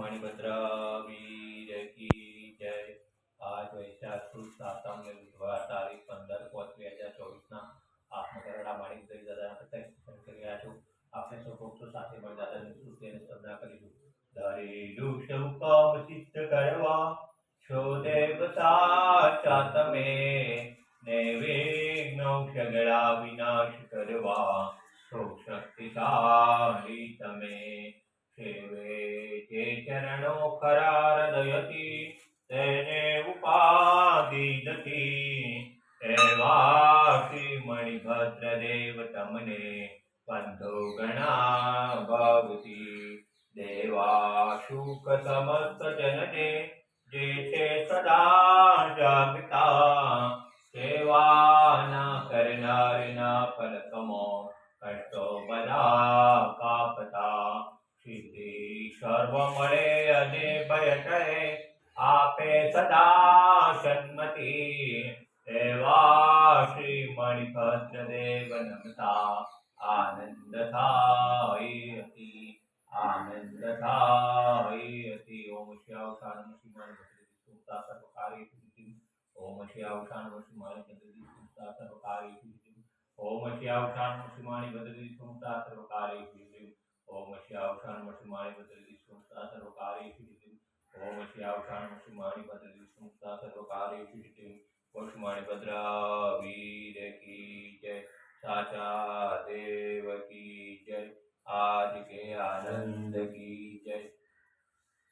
મણિભદ્રાવીર કી જય. આજ વૈશાખ સુદ સાતમ ને બુધવાર તારીખ પંદર પાંચ બે હજાર વિનાશ કરવા શક્તિશાળી તમે. चरणो खरारदयति तेने उपादिजति देव तमने बन्धो गणा भवति देवाशुकसमस्तजनने जेते सदा जागता। सेवा न करणारिणा फलकमो कष्टो बला सर्वमले अजेपयकरे आपे सदा सन्मति। देवा श्रीमणिभद्रदेव नमता आनन्दधायति आनन्दधायति ॐ श्यावसानं श्रीमणिभद्रदिसूक्ता सर्वकार्येषु सिद्धिम् ॐ श्यावसानं श्रीमणिभद्रदिसूक्ता सर्वकार्येषु सिद्धिम् ॐ ओम अशियावषाणमषिमाणि बदलीष्णुस्ता सर्वकारेषु स्थितिम् ओम अशियावषाणमषिमाणि बदलीष्णुस्ता सर्वकारेषु स्थितिम् वषुमाणि भद्रा वीर की जय। साचा देव की जय। आज के आनंद की जय।